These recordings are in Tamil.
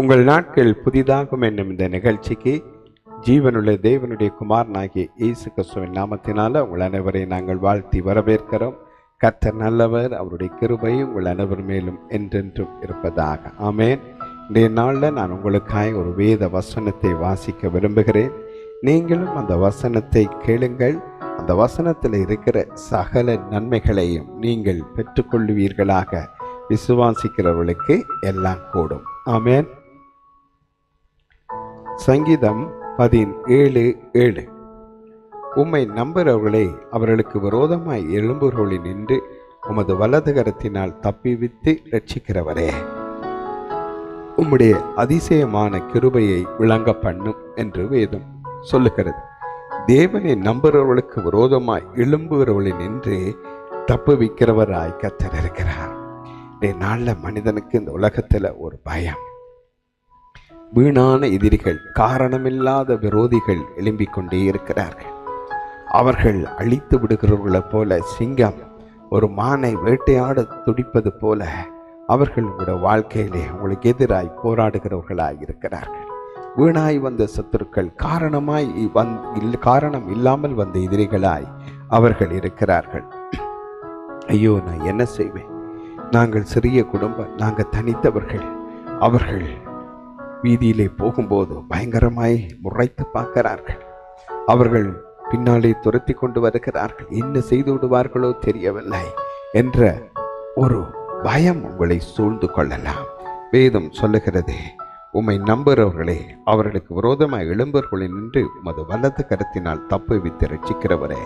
உங்கள் நாட்கள் புதிதாகும் என்னும் இந்த நிகழ்ச்சிக்கு ஜீவனுள்ள தேவனுடைய குமாரனாகிய இயேசு கிறிஸ்துவின் நாமத்தினால உங்கள் அனைவரை நாங்கள் வாழ்த்தி வரவேற்கிறோம். கர்த்தர் நல்லவர் அவருடைய கிருபை உங்கள் அனைவர் மேலும் என்றென்றும் இருப்பதாக. ஆமேன். இன்றைய நாளில் நான் உங்களுக்காக ஒரு வேத வசனத்தை வாசிக்க விரும்புகிறேன். நீங்களும் அந்த வசனத்தை கேளுங்கள். அந்த வசனத்தில் இருக்கிற சகல நன்மைகளையும் நீங்கள் பெற்றுக்கொள்வீர்களாக. விசுவாசிக்கிறவர்களுக்கு எல்லாம் கூடும். ஆமேன். சங்கீதம் பதினேழு ஏழு. உம்மை நம்புகிறவர்களே அவர்களுக்கு விரோதமாய் எழும்புகிறவர்களில் நின்று உமது வலதுகரத்தினால் தப்பிவித்து ரட்சிக்கிறவரே உம்முடைய அதிசயமான கிருபையை விளங்க பண்ணும் என்று வேதம் சொல்லுகிறது. தேவனை நம்புகிறவர்களுக்கு விரோதமாய் எழும்புகிறவர்களில் நின்று தப்புவிக்கிறவராய் கத்தர் இருக்கிறார். நாளில் மனிதனுக்கு இந்த உலகத்தில் ஒரு பயம். வீணான எதிரிகள் காரணமில்லாத விரோதிகள் எழும்பிக் கொண்டே இருக்கிறார்கள். அவர்கள் அழித்து விடுகிறவர்களைப் போல சிங்கம் ஒரு மானை வேட்டையாட துடிப்பது போல அவர்கள் உங்களோட வாழ்க்கையிலே உங்களுக்கு எதிராய் போராடுகிறவர்களாய் இருக்கிறார்கள். வீணாய் வந்த சத்துருக்கள் காரணமாய் வந் இல் காரணம் இல்லாமல் வந்த எதிரிகளாய் அவர்கள் இருக்கிறார்கள். ஐயோ நான் என்ன செய்வேன்? நாங்கள் சிறிய குடும்பம் நாங்கள் தனித்தவர்கள். அவர்கள் வீதியிலே போகும்போது பயங்கரமாய் முறைத்து பார்க்கிறார்கள். அவர்கள் பின்னாலே துரத்தி கொண்டு வருகிறார்கள். என்ன செய்து விடுவார்களோ தெரியவில்லை என்ற ஒரு பயம் உங்களை சூழ்ந்து கொள்ளலாம். வேதம் சொல்லுகிறதே உம்மை நம்புகிறவர்களே அவர்களுக்கு விரோதமாய் எழும்பவர்களை நின்று உமது வலது கருத்தினால் தப்பு வித்து ரட்சிக்கிறவரே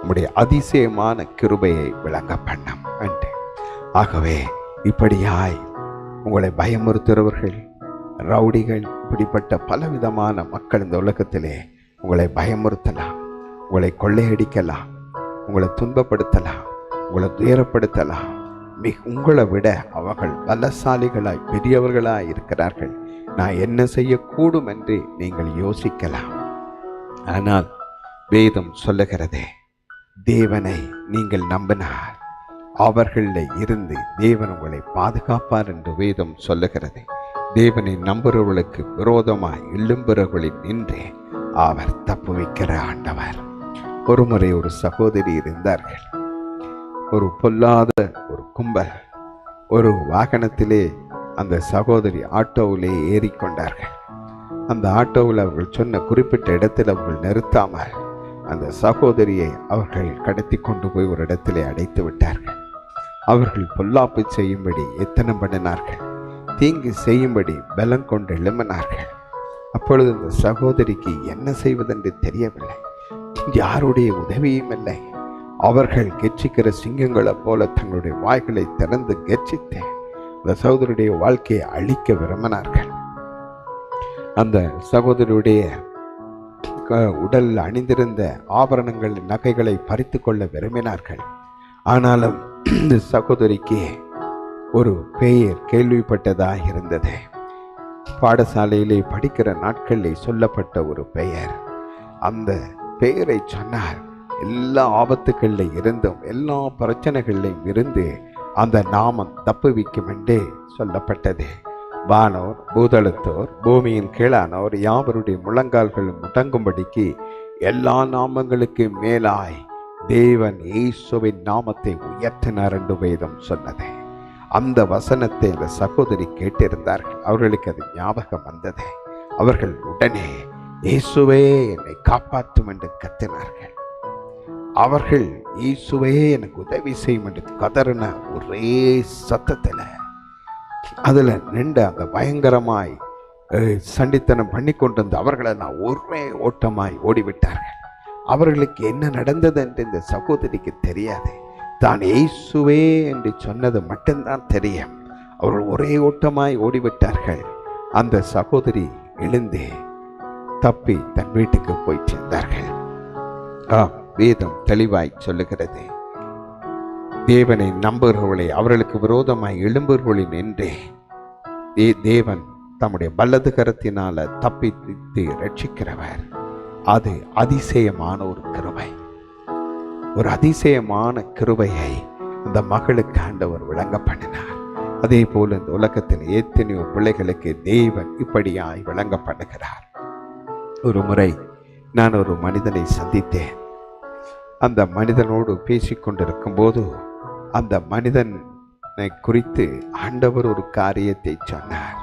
உம்முடைய அதிசயமான கிருபையை விளங்க பண்ணம் அன்று ஆகவே இப்படியாய் உங்களை பயமுறுத்துகிறவர்கள் ரவுடிகள் இப்படிப்பட்ட பலவிதமான மக்கள் இந்த உலகத்திலே உங்களை பயமுறுத்தலாம் உங்களை கொள்ளையடிக்கலாம் உங்களை துன்பப்படுத்தலாம் உங்களை துயரப்படுத்தலாம். மிக உங்களை விட அவர்கள் பலசாலிகளாய் பெரியவர்களாய் இருக்கிறார்கள். நான் என்ன செய்யக்கூடும் என்று நீங்கள் யோசிக்கலாம். ஆனால் வேதம் சொல்லுகிறதே தேவனை நீங்கள் நம்பினார் அவர்களில் இருந்து தேவன் உங்களை பாதுகாப்பார் என்று வேதம் சொல்லுகிறது. தேவனை நம்புறவர்களுக்கு விரோதமாய் எழும்புறவர்களில் நின்று அவர் தப்பு வைக்கிற ஆண்டவர். ஒரு முறை ஒரு சகோதரி இருந்தார்கள். ஒரு பொல்லாத ஒரு கும்பல். ஒரு வாகனத்திலே அந்த சகோதரி ஆட்டோவிலே ஏறிக்கொண்டார்கள். அந்த ஆட்டோவில் அவர்கள் சொன்ன குறிப்பிட்ட இடத்தில் அவர்கள் நிறுத்தாமல் அந்த சகோதரியை அவர்கள் கடத்தி கொண்டு போய் ஒரு இடத்திலே அடைத்து விட்டார்கள் அவர்கள் பொல்லாப்பு செய்யும்படி எத்தனை பண்ணினார்கள்? தீங்கு செய்யும்படி பலம் கொண்டு எழும்பினார்கள். அப்பொழுது அந்த சகோதரிக்கு என்ன செய்வதென்று தெரியவில்லை. யாருடைய உதவியும் இல்லை. அவர்கள் கெச்சிக்கிற சிங்கங்களைப் போல தங்களுடைய வாய்களை திறந்து கெச்சித்து அந்த சகோதரியுடைய வாழ்க்கையை அழிக்க விரும்பினார்கள். அந்த சகோதரியுடைய க- உடலில் அணிந்திருந்த ஆபரணங்கள் நகைகளை பறித்து கொள்ள விரும்பினார்கள். ஆனாலும் இந்த சகோதரிக்கு ஒரு பெயர் கேள்விப்பட்டதாக இருந்தது. பாடசாலையிலே படிக்கிற நாட்களில் சொல்லப்பட்ட ஒரு பெயர். அந்த பெயரை சொன்னார். எல்லா ஆபத்துகளில் இருந்தும் எல்லா பிரச்சனைகளிலும் இருந்து அந்த நாமம் தப்புவிக்கும் என்றே சொல்லப்பட்டது. வானோர் பூதளத்தோர் பூமியின் கீழானோர் யாவருடைய முழங்கால்கள் முடங்கும்படிக்கு எல்லா நாமங்களுக்கு மேலாய் தேவன் இயேசுவின் நாமத்தை உயர்த்தினார் என்று வேதம் சொன்னது. அந்த வசனத்தை அந்த சகோதரி கேட்டிருந்தார்கள். அவர்களுக்கு அது ஞாபகம் வந்தது. அவர்கள் உடனே இயேசுவே என்னை காப்பாற்றும் என்று கத்தினார்கள். அவர்கள் இயேசுவே எனக்கு உதவி செய்யும் என்று கதறின ஒரே சத்தத்தில் அதில் நின்று அந்த பயங்கரமாய் சண்டித்தனம் பண்ணி கொண்டிருந்த அவர்களை நான் ஒரே ஓட்டமாய் ஓடிவிட்டார்கள். அவர்களுக்கு என்ன நடந்தது என்று இந்த சகோதரிக்கு தெரியாது. தான் ஏசுவே என்று சொன்னது மட்டும்தான் தெரியும். அவர்கள் ஒரே ஓட்டமாய் ஓடிவிட்டார்கள். அந்த சகோதரி எழுந்து தப்பி தன் வீட்டுக்கு போய் சேர்ந்தார்கள். ஆம் வேதம் தெளிவாய் சொல்லுகிறது. தேவனை நம்புகிறவர்களை அவர்களுக்கு விரோதமாய் எழும்புகிறவர்களில் என்றே தே தேவன் தம்முடைய வலது கரத்தினால தப்பித்து ரட்சிக்கிறவர். அது அதிசயமான ஒரு கிருவை ஒரு அதிசயமான கிருபையை அந்த மகளுக்கு ஆண்டவர் விளங்க பண்ணினார் அதே போல் இந்த உலகத்தில் எத்தனையோ பிள்ளைகளுக்கு தெய்வன் இப்படியாய் விளங்கப்படுகிறார் ஒரு முறை நான் ஒரு மனிதனை சந்தித்தேன். அந்த மனிதனோடு பேசிக்கொண்டிருக்கும் போது அந்த மனிதனை குறித்து ஆண்டவர் ஒரு காரியத்தை சொன்னார்.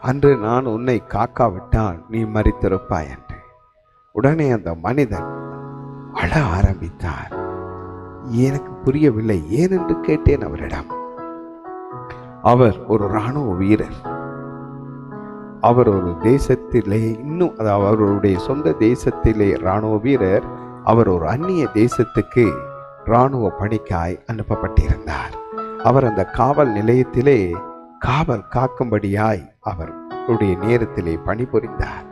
அன்று நான் உன்னை காக்காவிட்டால் நீ மறித்திருப்பாய் என்று. உடனே அந்த மனிதன் அழ ஆரம்பித்தார். எனக்கு புரியவில்லை. ஏனென்று கேட்டேன் அவரிடம். அவர் ஒரு இராணுவ வீரர். அவர் ஒரு தேசத்திலே இன்னும் அதாவது அவருடைய சொந்த தேசத்திலே இராணுவ வீரர் அவர் ஒரு அந்நிய தேசத்துக்கு இராணுவ பணிக்காய் அனுப்பப்பட்டிருந்தார். அவர் அந்த காவல் நிலையத்திலே காவல் காக்கும்படியாய் அவருடைய நேரத்திலே பணிபுரிந்தார்.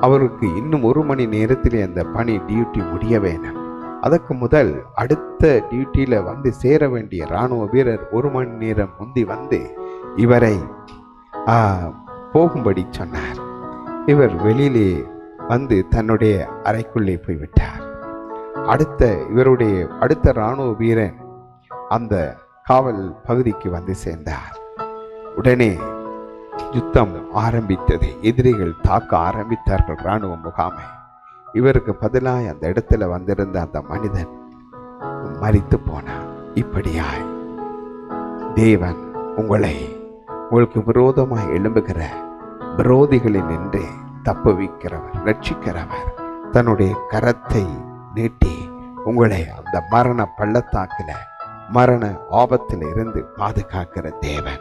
அவருக்கு இன்னும் ஒரு மணி நேரத்திலே அந்த பணி டியூட்டி முடிய வேணும் அதற்கு முதல் அடுத்த டியூட்டியில் வந்து சேர வேண்டிய இராணுவ வீரர் ஒரு மணி நேரம் முந்தி வந்து இவரை போகும்படி சொன்னார். இவர் வெளியிலே வந்து தன்னுடைய அறைக்குள்ளே போய்விட்டார். அடுத்த இவருடைய அடுத்த இராணுவ வீரன் அந்த காவல் பகுதிக்கு வந்து சேர்ந்தார். உடனே யுத்தம் ஆரம்பித்தது. எதிரிகள் தாக்க ஆரம்பித்தார்கள் இராணுவ முகாமை. இவருக்கு பதிலாக அந்த இடத்துல வந்திருந்த அந்த மனிதன் மறித்து போனான். இப்படியாய் தேவன் உங்களை உங்களுக்கு விரோதமாய் எழும்புகிற விரோதிகளில் நின்று தப்புவிக்கிறவர் ரட்சிக்கிறவர் தன்னுடைய கரத்தை நீட்டி உங்களை அந்த மரண பள்ளத்தாக்கில் மரண ஆபத்தில் இருந்து பாதுகாக்கிற தேவன்.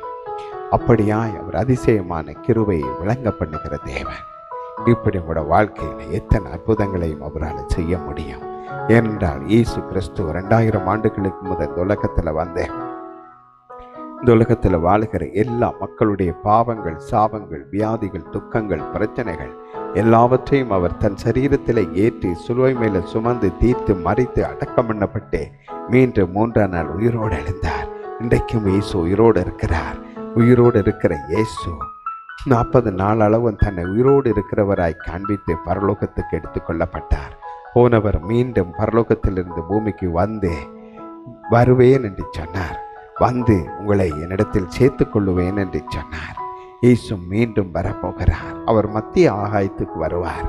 அப்படியாய் அவர் அதிசயமான கிருவையை விளங்க பண்ணுகிற தேவன். இப்படி உங்களோட வாழ்க்கையில் எத்தனை அற்புதங்களையும் அவரால் செய்ய முடியும்? ஏனென்றால் இயேசு கிறிஸ்து ரெண்டாயிரம் ஆண்டுகளுக்கு முதல் உலகத்தில் வந்தேன் இந்த உலகத்தில் வாழுகிற எல்லா மக்களுடைய பாவங்கள் சாபங்கள் வியாதிகள் துக்கங்கள் பிரச்சனைகள் எல்லாவற்றையும் அவர் தன் சரீரத்தில் ஏற்றி சுலுவை மேலே சுமந்து தீர்த்து மறித்து அடக்கம் பண்ணப்பட்டு மீண்டும் மூன்றாம் நாள் உயிரோடு எழுந்தார். இன்றைக்கும் இயேசு உயிரோடு இருக்கிறார். உயிரோடு இருக்கிற இயேசு நாற்பது நாள் அளவும் தன்னை உயிரோடு இருக்கிறவராய் காண்பித்து பரலோகத்துக்கு எடுத்துக்கொள்ளப்பட்டார். போனவர் மீண்டும் பரலோகத்திலிருந்து பூமிக்கு வந்து வருவேன் என்று சொன்னார். வந்து உங்களை என்னிடத்தில் சேர்த்து கொள்ளுவேன் என்று சொன்னார். இயேசு மீண்டும் வரப்போகிறார். அவர் மத்திய ஆகாயத்துக்கு வருவார்.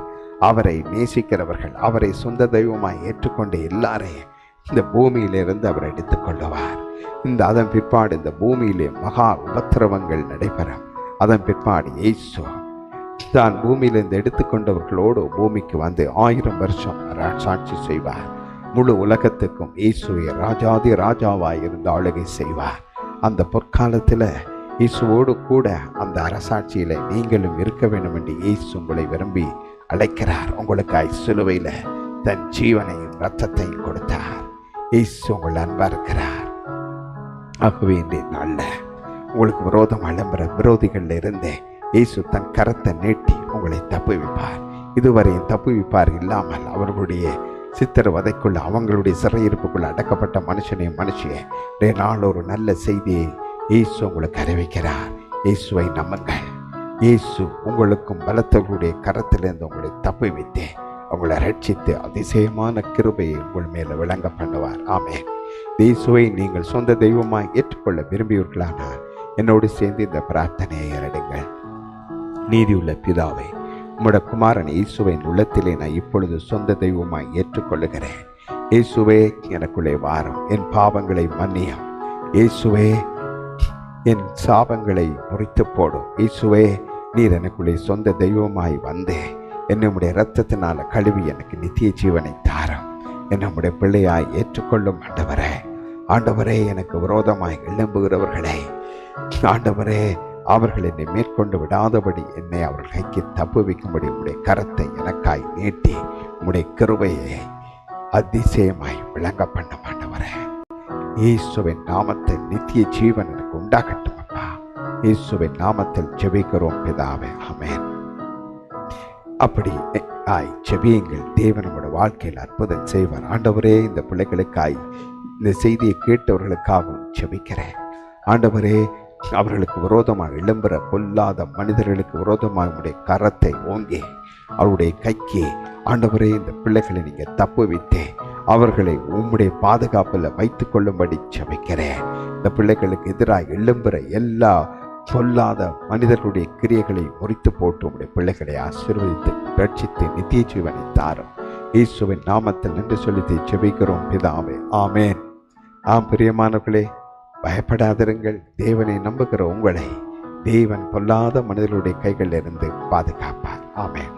அவரை நேசிக்கிறவர்கள் அவரை சொந்த தெய்வமாய் ஏற்றுக்கொண்ட எல்லாரையும் இந்த பூமியிலிருந்து அவர் எடுத்துக்கொள்ளுவார். இந்த அதன் பிற்பாடு இந்த பூமியிலே மகா உபத்திரவங்கள் நடைபெறும் அதன் பிற்பாடு இயேசு. தான் பூமியிலிருந்து எடுத்துக்கொண்டவர்களோடு பூமிக்கு வந்து ஆயிரம் வருஷம் சாட்சி செய்வார். முழு உலகத்துக்கும் இயேசுவை ராஜாதி ராஜாவாய் இருந்து ஆளுகை செய்வார். அந்த பொற்காலத்தில் இயேசுவோடு கூட அந்த அரசாட்சியில் நீங்களும் இருக்க வேண்டும் என்று இயேசு உங்களை விரும்பி அழைக்கிறார். உங்களுக்காய் சிலுவையில் தன் ஜீவனையும் ரத்தத்தையும் கொடுத்தார். இயேசு உங்கள் அன்பாக இருக்கிறார் ஆகவே இன்றைய நாளில் உங்களுக்கு விரோதம் அலம்புற விரோதிகளில் இருந்தே இயேசு தன் கரத்தை நீட்டி உங்களை தப்புவிப்பார். இதுவரையும் தப்புவிப்பார் இல்லாமல் அவர்களுடைய சித்திரவதைக்குள்ள அவங்களுடைய சிறையிருப்புக்குள்ள அடக்கப்பட்ட மனுஷனையும் மனுஷியை இன்றைய நாள் ஒரு நல்ல செய்தியை இயேசு உங்களுக்கு அறிவிக்கிறார். இயேசுவை நம்புங்கள். இயேசு உங்களுக்கும் பலத்தவர்களுடைய கரத்திலிருந்து உங்களை தப்புவித்து அவங்களை ரட்சித்து அதிசயமான கிருபையை உங்கள் மேலே விளங்க பண்ணுவார். ஆமேன். இயேசுவை நீங்கள் சொந்த தெய்வமாய் ஏற்றுக்கொள்ள விரும்பியவர்களானால் என்னோடு சேர்ந்து இந்த பிரார்த்தனையை ஏறடுங்கள் நீதியுள்ள பிதாவை உம்முடைய குமாரன் இயேசுவின் உள்ளத்திலே நான் இப்பொழுது சொந்த தெய்வமாய் ஏற்றுக்கொள்ளுகிறேன். இயேசுவே எனக்குள்ளே வாரம். என் பாவங்களை மன்னியம். இயேசுவே என் சாபங்களை முறித்து போடும். இயேசுவே நீர் எனக்குள்ளே சொந்த தெய்வமாய் வந்தே என்னுடைய ரத்தத்தினால் கழுவி எனக்கு நித்திய ஜீவனை தாரம். என்னுடைய பிள்ளையாய் ஏற்றுக்கொள்ளும் ஆண்டவரே. ஆண்டவரே எனக்கு விரோதமாய் எழும்புகிறவர்களே ஆண்டவரே அவர்கள் என்னை மேற்கொண்டு விடாதபடி என்னை அவர்கள் கைக்கு தப்பு வைக்கும்படி உடைய கரத்தை எனக்காய் நீட்டி உடைய கிருபையை அதிசயமாய் விளங்க பண்ண மாட்டவரே இயேசுவின் நாமத்தில் நித்திய ஜீவன் எனக்கு உண்டாகட்டும் அப்பா. இயேசுவின் நாமத்தில் ஜெபிக்கிறோம் பிதாவே அமேன் அப்படி ஆய் ஜெபியுங்கள். தேவன் நம்முடைய வாழ்க்கையில் அற்புதம் செய்வார். ஆண்டவரே இந்த பிள்ளைகளுக்காய் இந்த செய்தியை கேட்டவர்களுக்காகவும் ஜெபிக்கிறேன். ஆண்டவரே அவர்களுக்கு விரோதமாக எழும்புற பொல்லாத மனிதர்களுக்கு விரோதமாக உடைய கரத்தை ஓங்கி அவருடைய கைக்கு ஆண்டவரே இந்த பிள்ளைகளை நீங்கள் தப்பு வைத்தே அவர்களை உம்முடைய பாதுகாப்பில் வைத்து கொள்ளும்படி ஜெபிக்கிறேன். இந்த பிள்ளைகளுக்கு எதிராக எழும்புற எல்லா சொல்லாத மனிதர்களுடைய கிரியைகளை முறித்து போட்டு உடைய பிள்ளைகளை ஆசீர்வதித்து ரட்சித்து நித்திய ஜீவனை தாரும். இயேசுவின் நாமத்தில் நின்று சொல்லி ஜெபிக்கிறோம். பிதாவே ஆமேன். ஆம் பிரியமானவர்களே பயப்படாதிருங்கள். தேவனை நம்புகிற உங்களை தேவன் பொல்லாத மனிதர்களுடைய கைகளிலிருந்து பாதுகாப்பார். ஆமேன்.